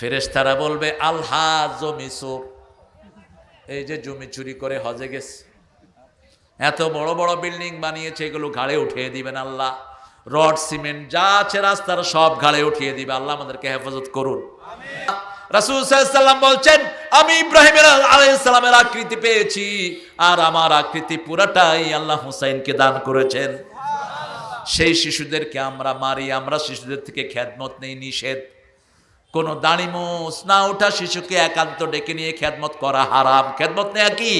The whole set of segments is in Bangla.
ফেরেশতারা বলবে আলহা জমি চোর। এই যে জমি চুরি করে হজে গেছে। এত বড় বড় বিল্ডিং বানিয়েছে এগুলো ঘাড়ে উঠিয়ে দিবেন আল্লাহ। রড সিমেন্ট যা আছে রাস্তার সব ঘাড়ে উঠিয়ে দিবে আল্লাহ আমাদেরকে হেফাজত করুন। রাসূল সাল্লাম বলছেন আমি ইব্রাহিমের আলাইহিসসালামের আকৃতি পেয়েছি আর আমার আকৃতি পুরাটাই আল্লাহ হুসাইনকে দান করেছেন। সেই শিশুদেরকে আমরা মারি আমরা শিশুদের থেকে খ্যাতমত নেই নিষেধ। কোন দাড়িমোস না ওঠা শিশুকে একান্ত ডেকে নিয়ে খ্যাতমত করা হারাম। খ্যাতমত নেয়া কি?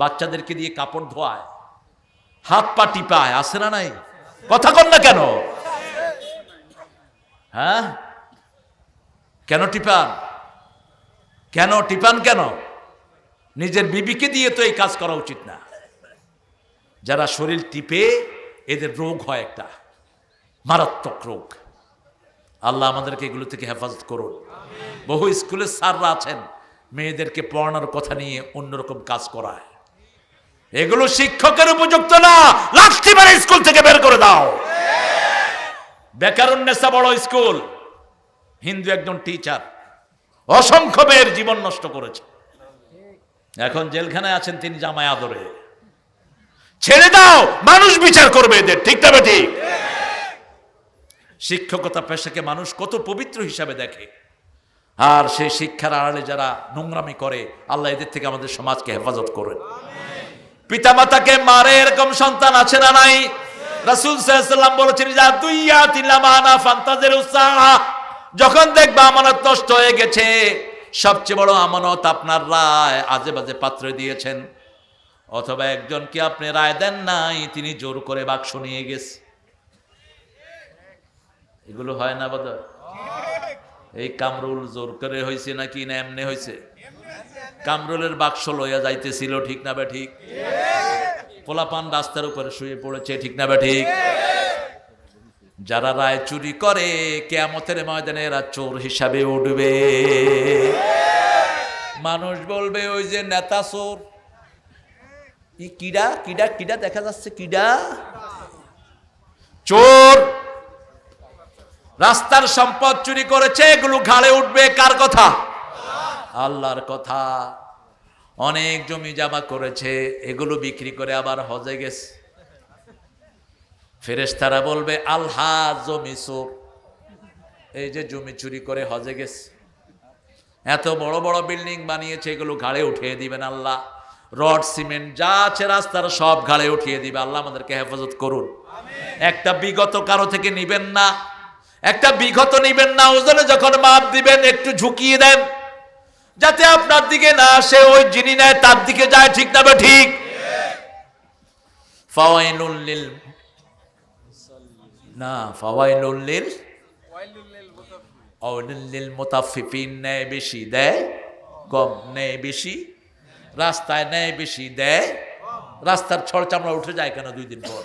বাচ্চাদেরকে দিয়ে কাপড় ধোয়ায়, হাত পা টিপায় আসে না নাই? কথা কন না কেন? হ্যাঁ? কেন টিপান? কেন? টিপান কেন? নিজের বিবিকে দিয়ে তো এই কাজ করা উচিত না। যারা শরীর টিপে, এদের রোগ হয় একটা, মারাত্মক রোগ। আল্লাহ আমাদেরকে এগুলো থেকে হেফাজত করুন। বহু স্কুলের স্যাররা আছেন, মেয়েদেরকে পড়ানোর কথা নিয়ে অন্যরকম কাজ করায়। এগুলো শিক্ষকের উপযুক্ত না লাস্টি মারে স্কুল থেকে বের করে দাও। বেকারুন্নেসা বড় স্কুল, হিন্দু একজন টিচার, অসংখ্য মেয়ের জীবন নষ্ট করেছে। এখন জেলখানায় আছেন তিনি জামায় আদরে ছেড়ে দাও, মানুষ বিচার করবে এদের, ঠিক না ঠিক শিক্ষকতা পেশাকে মানুষ কত পবিত্র হিসাবে দেখে। আর সেই শিক্ষার আড়ালে যারা নোংরামি করে আল্লাহ এদের থেকে আমাদের সমাজকে হেফাজত করেন। পিতামাতাকে মারে এরকম সন্তান আছে না নাই? রাসূল বলেছেন যা দুইয়া তিলামানা ফান্তাজের উসাহ যখন দেখবা আমানত নষ্ট হয়ে গেছে সবচেয়ে বড় আমানত আপনার রায় আজে বাজে পাত্রে দিয়েছেন। অথবা একজনকে আপনি রায় দেন নাই? তিনি জোর করে বাক্স নিয়ে গেছে। এগুলো হয় না বোধ এই কামরুল জোর করে হয়েছে নাকি না এমনি হয়েছে কামরুলের বাক্স লইয়া যাইতেছিল, ঠিক না বে ঠিক? পোলাপান রাস্তার উপরে শুয়ে পড়েছে, ঠিক না বে ঠিক? যারা রায় চুরি করে, কেয়ামতের ময়দানে এরা চোর হিসাবে উঠবে। মানুষ বলবে, ওই যে নেতা চোর। কিডা? কিডা? কিডা দেখা যাচ্ছে কিডা? চোর! রাস্তার সম্পদ চুরি করেছে এগুলো ঘাড়ে উঠবে কার কথা? আল্লাহর কথা। অনেক জমি জামা করেছে এগুলো বিক্রি করে আবার হজে গেছে। ফেরেশতারা বলবে আলহা জমি চোর। এই যে জমি চুরি করে হজে গেছে। এত বড় বড় বিল্ডিং বানিয়েছে এগুলো ঘাড়ে উঠিয়ে দিবেন আল্লাহ। রড সিমেন্ট যা আছে রাস্তার সব ঘাড়ে উঠিয়ে দিবে আল্লাহ আমাদেরকে হেফাজত করুন। একটা বিগত কারও থেকে নিবেন না। একটা বিগত নিবেন না, ওজনে যখন মাপ দিবেন, একটু ঝুঁকিয়ে দেন। যাতে আপনার দিকে না আসে, ওই যিনি নেয়, তার দিকে যায়, ঠিক না ঠিক? ফাওয়াইলুল না, ফাওয়াইলুল লিল অলিল মোতাফিফিন নেয় বেশি, দেয় কম, নেয় বেশি, রাস্তায় নেয় বেশি, দেয় রাস্তার ছড় চামড়া উঠে যায় কেন দুই দিন পর?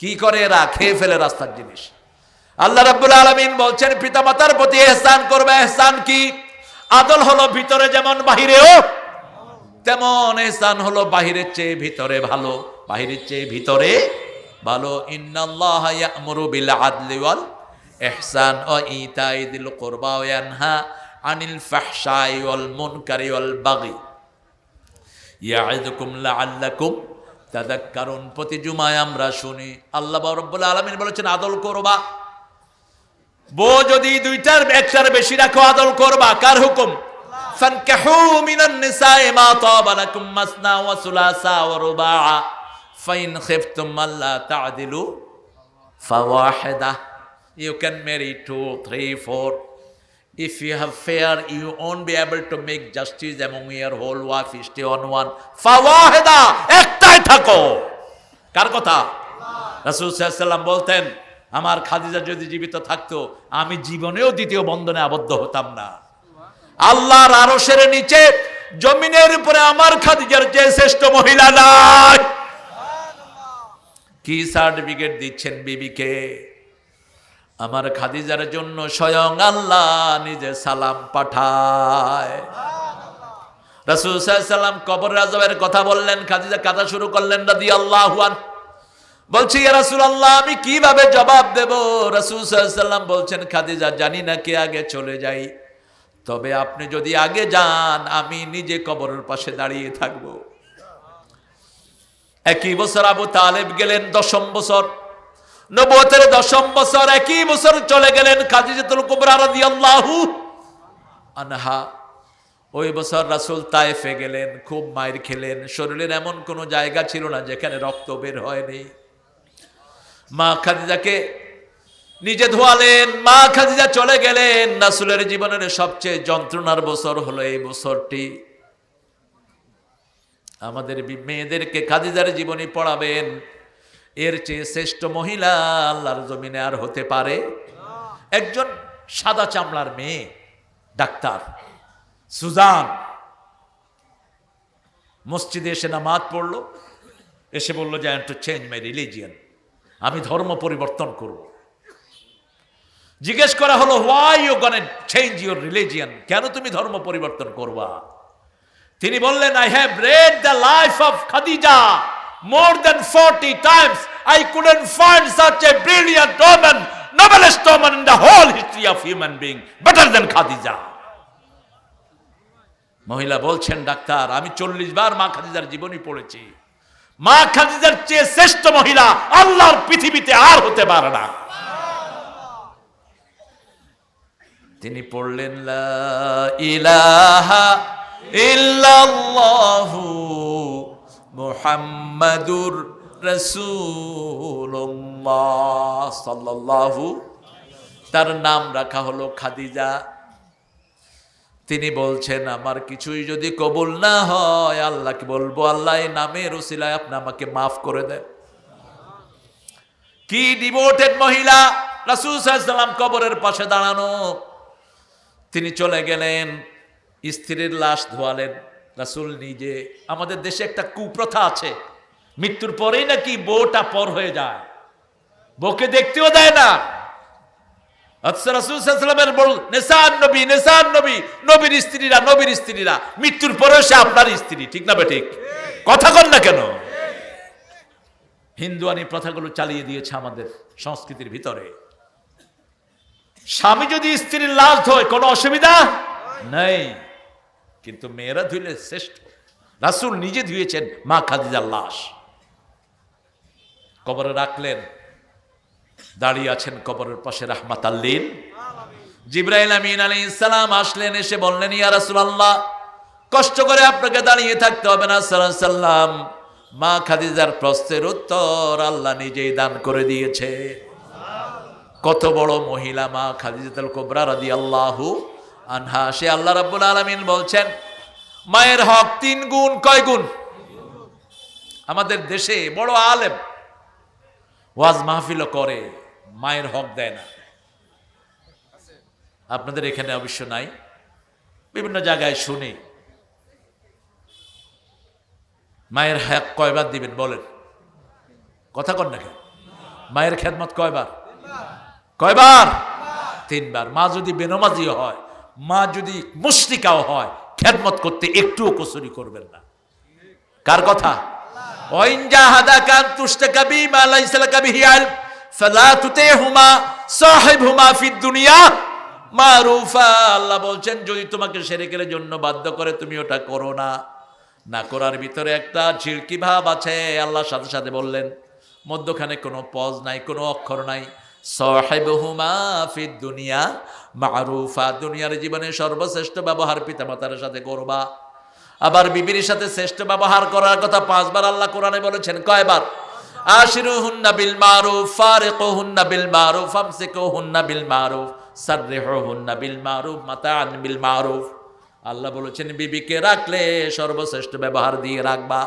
কি করে এরা? খেয়ে ফেলে রাস্তার জিনিস। আল্লাহ রাব্বুল আলামিন বলছেন, পিতামাতার প্রতি এহসান করবে। এহসান কি? আদল হলো ভিতরে যেমন বাহিরেও, তেমন এহসান হলো বাহিরের চেয়ে ভিতরে ভালো। বাহিরের চেয়ে ভিতরে ভালো। ইন্নাল্লাহ ইয়ামুরু বিল আদলি ওয়াল ইহসান ও ইতাই দিল কুরবা ওয়া ইয়ানহা আনিল ফাহশাই ওয়াল মুনকারি ওয়াল বাগি। ইয়াইদুকুম লাআল্লাকুম তাদাক্কারুন। প্রতি জুমায় আমরা শুনি। আল্লাহ রাব্বুল আলামিন বলেছেন, আদল করবা। বউ যদি দুইটার একটার বেশি রাখো, আদল করবা, কার হুকুম? মা তাবা লাকুম মাসনা ওয়া সুলাসা ওয়া রুবা ফাইন খিফতুম আল্লা you can marry two, three, four. If you have fair, you won't be able to make justice among your whole wife on one. ফাওয়াহিদা, একটাই থাকো। কার বলতেন আমার খাদিজা যদি জীবিত থাকতো, আমি জীবনেও দ্বিতীয় বন্ধনে আবদ্ধ হতাম না। আল্লাহর আরশের নিচে, জমিনের উপরে আমার খাদিজার যে শ্রেষ্ঠ মহিলা নাই। কি সার্টিফিকেট দিচ্ছেন বিবিকে? আমার খাদিজার জন্য স্বয়ং আল্লাহ নিজে সালাম পাঠায়। রাসূল সাল্লাম কবর রাজবের কথা বললেন, খাদিজা কাঁদা শুরু করলেন রাদি আল্লাহ বলছি, ইয়া রাসূলুল্লাহ, আমি কীভাবে জবাব দেব? রাসূল সাল্লাম বলছেন, খাদিজা, জানি না কে আগে চলে যাই। তবে আপনি যদি আগে যান, আমি নিজে কবরের পাশে দাঁড়িয়ে থাকব। একই বছর আবু তালেব গেলেন, দশম বছর। নবতের দশম বছর, একই বছর চলে গেলেন আনহা। ওই বছর রাসূল তায়েফে গেলেন, খুব মায়ের খেলেন। শরীরের এমন কোনো জায়গা ছিল না যেখানে রক্ত বের হয়নি। মা খাদিজাকে নিজে ধোয়ালেন, মা খাদিজা চলে গেলেন। রাসূলের জীবনের সবচেয়ে যন্ত্রণার বছর হলো এই বছরটি। আমাদের মেয়েদেরকে খাদিজার জীবনী পড়াবেন। এর চেয়ে শ্রেষ্ঠ মহিলা আল্লাহর জমিনে আর হতে পারে। একজন সাদা চামড়ার মেয়ে, ডাক্তার, সুজান। মসজিদে এসে নামাজ পড়ল। এসে বলল যে I to change my religion আমি ধর্ম পরিবর্তন করব। জিজ্ঞেস করা হলো why you gonna change your religion কেন তুমি ধর্ম পরিবর্তন করবা? তিনি বললেন I have read the life of Khadija more than forty times I couldn't find such a brilliant woman noblest woman in the whole history of human being better than Khadija মহিলা বলছেন, ডাক্তার, আমি চল্লিশ বার মা খাদিজার জীবনী পড়েছি। মা খাদিজার চেয়ে শ্রেষ্ঠ মহিলা আল্লাহর পৃথিবীতে আর হতে পারে না। তিনি পড়লেন, লা ইলাহা মুহাম্মাদুর রাসূলুল্লাহ তার নাম রাখা হলো খাদিজা। তিনি বলছেন, আমার কিছুই যদি কবুল না হয়, আল্লাহকে বলব, আল্লাহ এই নামের ওসিলায় আপনি আমাকে মাফ করে দেন। কি ডিভোটেড মহিলা, রাসূল সাল্লাম কবরের পাশে দাঁড়ানো। তিনি চলে গেলেন, স্ত্রীর লাশ ধোয়ালেন। রাসূল নিজে, আমাদের দেশে একটা কুপ্রথা আছে, মৃত্যুর পরেই নাকি বউটা পর হয়ে যায়। বউকে দেখতেও দেয় না। মৃত্যুর পরেও সে আপনার স্ত্রী, ঠিক না কথা না কেন? প্রথাগুলো চালিয়ে দিয়েছে আমাদের সংস্কৃতির ভিতরে। স্বামী যদি স্ত্রীর লাশ ধোয়, কোনো অসুবিধা নেই। কিন্তু মেয়েরা ধুইলে শ্রেষ্ঠ। রাসূল নিজে ধুয়েছেন মা খাদিজার লাশ। কবরে রাখলেন। দাঁড়িয়ে আছেন কবরের পাশে রাহমাত আল্লিন। জিব্রাইল আমিন আলী ইসলাম আসলেন, এসে বললেন, ইয়া রাসূলুল্লাহ, কষ্ট করে আপনাকে দাঁড়িয়ে থাকতে হবে না আলাইহি সাল্লাম। মা খাদিজার প্রশ্নের উত্তর আল্লাহ নিজেই দান করে দিয়েছে। কত বড় মহিলা মা খাদিজাতুল কুবরা রাদিয়াল্লাহু আনহা। সে আল্লাহ রাব্বুল আলামিন বলছেন, মায়ের হক তিন গুণ, কয় গুণ? আমাদের দেশে বড় আলেম ওয়াজ মাহফিলও করে, মায়ের হক দেয় না। আপনাদের এখানে অবশ্য নাই। বিভিন্ন জায়গায় শুনি। মায়ের হক কয়বার দিবেন বলেন? কথা কন না? মায়ের খেদমত কয়বার? কয়বার? তিনবার। মা যদি বেনমাজিও হয়, মা যদি মুশরিকাও হয়, খেদমত করতে একটুও কসুরি করবেন না। কার কথা? ওয়াইন জাহাদাকা আন তুশরিকা বিমা লাইসা লাকা বিহি ইলম ফালা তুতিহুমা সাহিবহুমা ফিদ দুনিয়া মারুফা। আল্লাহ বলছেন, যদি তোমাকে শিরকের জন্য বাধ্য করে, তুমি ওটা করো না। না করার ভিতরে একটা ঝিলকি ভাব আছে। আল্লাহর সাথে সাথে বললেন, মধ্যখানে কোনো পজ নাই, কোনো অক্ষর নাই। সাহেবহুমা ফিদ দুনিয়া মারুফা, দুনিয়ার জীবনে সর্বশ্রেষ্ঠ ব্যবহার পিতামাতার সাথে করবা। আবার বিবির সাথে শ্রেষ্ঠ ব্যবহার করার কথা পাঁচবার আল্লাহ কোরআনে বলেছেন, কয়বার? আশিরু হুন্না বিল মারুফ ফারিকু হুন্না বিল মারুফ আমসিকু হুন্না বিল মারুফ সাররিহু হুন্না বিল মারুফ, মাতাআন বিল মারুফ। আল্লাহ বলেছেন, বিবিকে রাখলে সর্বশ্রেষ্ঠ ব্যবহার দিয়ে রাখবা।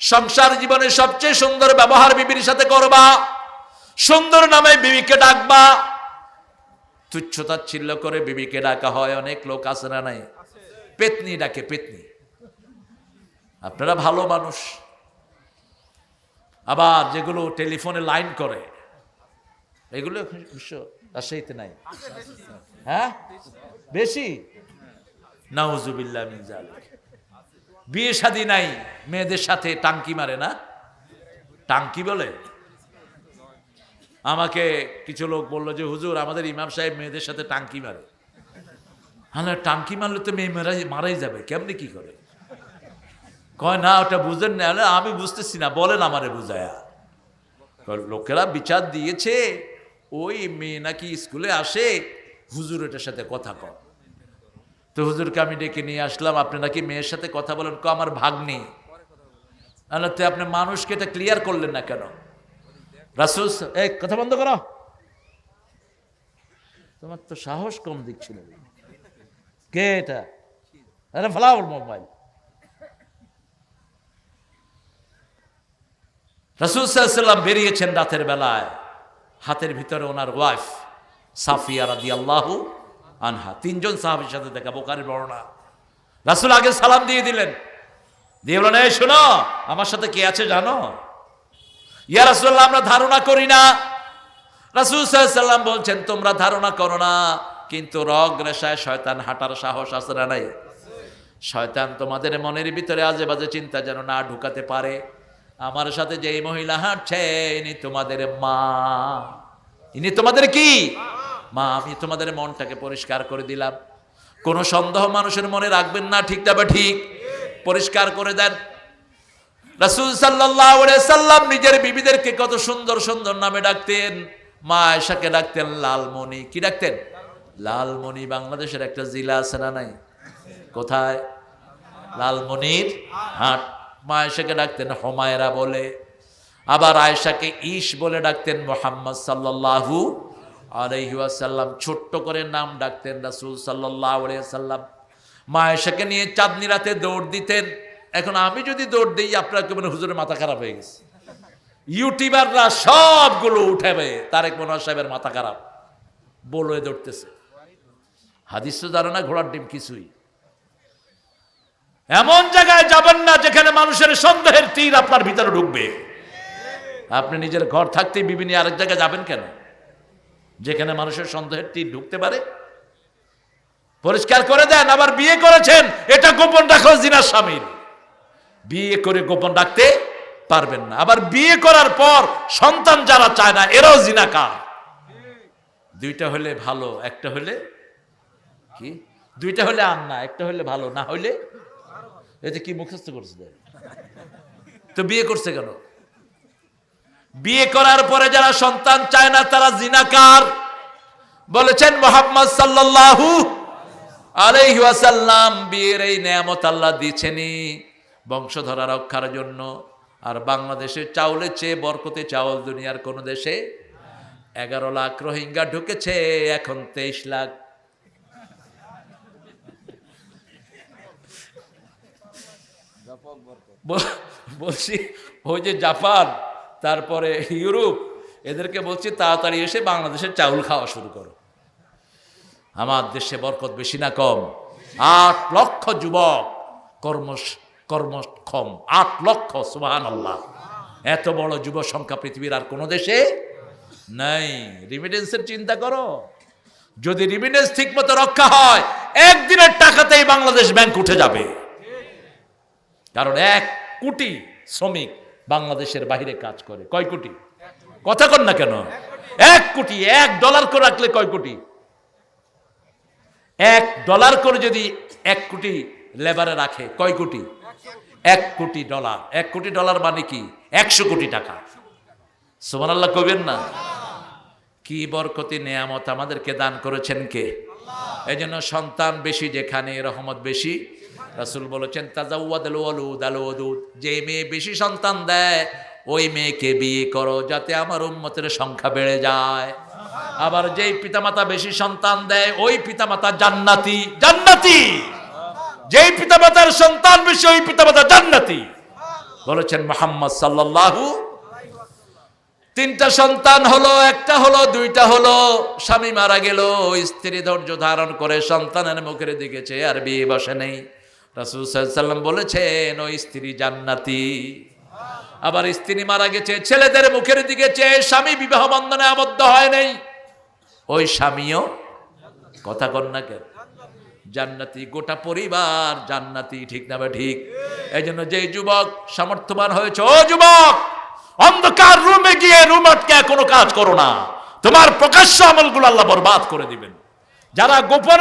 সংসার জীবনে সবচেয়ে সুন্দর ব্যবহার বিবির সাথে করবা। সুন্দর নামে বিবিকে ডাকবা। তুচ্ছতাচ্ছিল্য করে বিবিকে ডাকা হয়, অনেক লোক আছে না নাই? পেতনি ডাকে পেতনি। আপনারা ভালো মানুষ। আবার যেগুলো টেলিফোনে লাইন করে, এগুলো রাজশাহীতে নাই। হ্যাঁ? বেশি? নাউজুবিল্লাহ মিন জালিক বিয়ে শাদী নাই, মেয়েদের সাথে টাঙ্কি মারে না? টাঙ্কি বলে? আমাকে কিছু লোক বলল যে, হুজুর, আমাদের ইমাম সাহেব মেয়েদের সাথে টাঙ্কি মারে। হ্যাঁ টাঙ্কি মারলে তো মেয়ে মারাই মারাই যাবে, কেমনি কি করে? কয়, না, ওটা বুঝেন না, হলে আমি বুঝতেছি না, বলেন আমারে বুঝায়া। লোকেরা বিচার দিয়েছে, ওই মেয়ে নাকি স্কুলে আসে, হুজুর এটার সাথে কথা কর তো হুজুরকে আমি ডেকে নিয়ে আসলাম, আপনি নাকি মেয়ের সাথে কথা বলেন? ক আমার ভাগ্নি। আল্লাহ, তো আপনি মানুষকে এটা ক্লিয়ার করলেন না কেন? রাসুল এই, কথা বন্ধ করো। তোমার তো সাহস কম দিচ্ছিল কে এটা? আরে ফেলাও মোবাইল। রাসুল বেরিয়েছেন রাতের বেলায়। হাতের ভিতরে ওনার ওয়াইফ, সাফিয়া রাদি আল্লাহ আনহা। তিনজন সাহাবির সাথে দেখা, বোকারের বর্ণনা। রাসুল আগে সালাম দিয়ে দিলেন। দিয়ে বলেন এই শোনো, আমার সাথে কে আছে জানো? ইয়া রাসুল্লাহ আমরা ধারণা করি না। রাসুল সাল্লাম বলছেন, তোমরা ধারণা করো না, কিন্তু রগ রেশায় শয়তান হাঁটার সাহস আছে না নাই? শয়তান তোমাদের মনের ভিতরে আজে বাজে চিন্তা যেন না ঢুকাতে পারে। আমার সাথে যে এই মহিলা হাঁটছে, ইনি তোমাদের মা। ইনি তোমাদের কি? মা, আমি তোমাদের মনটাকে পরিষ্কার করে দিলাম। কোনো সন্দেহ মানুষের মনে রাখবেন না, ঠিক তবে ঠিক। পরিষ্কার করে দেন। রাসুল সাল্লাহ সাল্লাম নিজের বিবিদেরকে কত সুন্দর সুন্দর নামে ডাকতেন। মা আয়সাকে ডাকতেন লালমণি। কি ডাকতেন? লালমণি, বাংলাদেশের একটা জেলা আছে না নাই? কোথায়? লালমনির হাট। মা আয়সাকে ডাকতেন হোমায়রা বলে, আবার আয়েশাকে ইস বলে ডাকতেন মোহাম্মদ সাল্লাল্লাহু আলাইহি ওয়াসাল্লাম, ছোট্ট করে নাম ডাকতেন রাসূল সাল্লাল্লাহু আলাইহি সাল্লাম মা আয়েশাকে নিয়ে চাঁদনি রাতে দৌড় দিতেন। এখন আমি যদি দৌড় দিই, আপনার কেমন হুজুরের মাথা খারাপ হয়ে গেছে? ইউটিউবাররা সবগুলো উঠাবে, তারেক মনোয়ার সাহেবের মাথা খারাপ। বলে দৌড়তেছে। হাদিস তো জানে না ঘোড়ার ডিম কিছুই। এমন জায়গায় যাবেন না যেখানে মানুষের সন্দেহের তীর আপনার ভিতরে ঢুকবে। আপনি নিজের ঘর থাকতেই বিভিন্ন আরেক জায়গায় যাবেন কেন? যেখানে মানুষের সন্দেহের তীর ঢুকতে পারে। পরিষ্কার করে দেন, আবার বিয়ে করেছেন, এটা গোপন রাখো জিনার স্বামীর। বিয়ে করে গোপন রাখতে পারবেন না। আবার বিয়ে করার পর সন্তান যারা চায় না, এরাও জিনাকার। দুইটা হলে ভালো, একটা হলে কি? দুইটা হলে আর না একটা হলে ভালো, না হইলে এতে কি মুখস্থ করছে? তো বিয়ে করছে কেন? বিয়ে করার পরে যারা সন্তান চায় না, তারা জিনাকার। বলেছেন মোহাম্মদ সাল্লাল্লাহু আলাইহি ওয়াসাল্লাম, বিয়ের এই নেয়ামত আল্লাহ দিয়েছেনি বংশধরা রক্ষার জন্য। আর বাংলাদেশে চাউলের চেয়ে বরকতে চাউল দুনিয়ার কোন দেশে এগারো লাখ রোহিঙ্গা ঢুকেছে, এখন তেইশ লাখ বলছি, ওই যে জাপান, তারপরে ইউরোপ, এদেরকে বলছি, তাড়াতাড়ি এসে বাংলাদেশের চাউল খাওয়া শুরু করো। আমার দেশে বরকত বেশি না কম। আট লক্ষ যুবক কর্ম কর্মক্ষম। আট লক্ষ সুবাহান আল্লাহ এত বড় যুব সংখ্যা পৃথিবীর আর কোনো দেশে নাই। রিমিটেন্সের চিন্তা করো। যদি রিমিটেন্স ঠিক মতো রক্ষা হয়, একদিনের টাকাতেই বাংলাদেশ ব্যাংক উঠে যাবে। কারণ এক কোটি শ্রমিক বাংলাদেশের বাইরে কাজ করে। কয় কোটি? কথা কর না কেন? এক কোটি এক ডলার করে রাখলে কয় কোটি? এক ডলার করে যদি এক কোটি লেবারে রাখে কয় কোটি? এক কোটি ডলার। এক কোটি ডলার মানে কি? একশো কোটি টাকা। সুমান আল্লাহ কবেন না? কি বরকতি নেয়ামত আমাদেরকে দান করেছেন কে? এই জন্য সন্তান বেশি যেখানে রহমত বেশি রাসুল বলেছেন যে মেয়ে বেশি সন্তান দেয়, ওই মেয়েকে বিয়ে করো যাতে আমার উন্মতের সংখ্যা বেড়ে যায়। আবার যেই পিতামাতা বেশি সন্তান দেয়, ওই পিতামাতা জান্নাতি জান্নাতি! যেই পিতামাতার সন্তান বেশি, ওই পিতামাতা জান্নাতি! বলেছেন মোহাম্মদ সাল্লাল্লাহু তিনটা সন্তান হলো, একটা হলো, দুইটা হলো, স্বামী মারা গেল, স্ত্রী ধৈর্য ধারণ করে সন্তানের মুখের দিকে চেয়ে আর বিয়ে বসে নেই। রাসুল সাল্লাম বলেছেন, ওই স্ত্রী জান্নাতি। আবার স্ত্রী মারা গেছে, ছেলেদের মুখের দিকে চেয়ে স্বামী বিবাহ বন্ধনে আবদ্ধ হয় নাই। ওই স্বামীও কথা কন না কেন? জান্নাতি, গোটা পরিবার জান্নাতি, ঠিক না ঠিক? এই জন্য যে যুবক সামর্থ্যবান হয়েছে, ও যুবক, অন্ধকার রুমে গিয়ে রুম আটকে কোনো কাজ করো না। তোমার প্রকাশ্য আমলগুলো আল্লাহ বরবাদ করে দিবেন। যারা গোপনে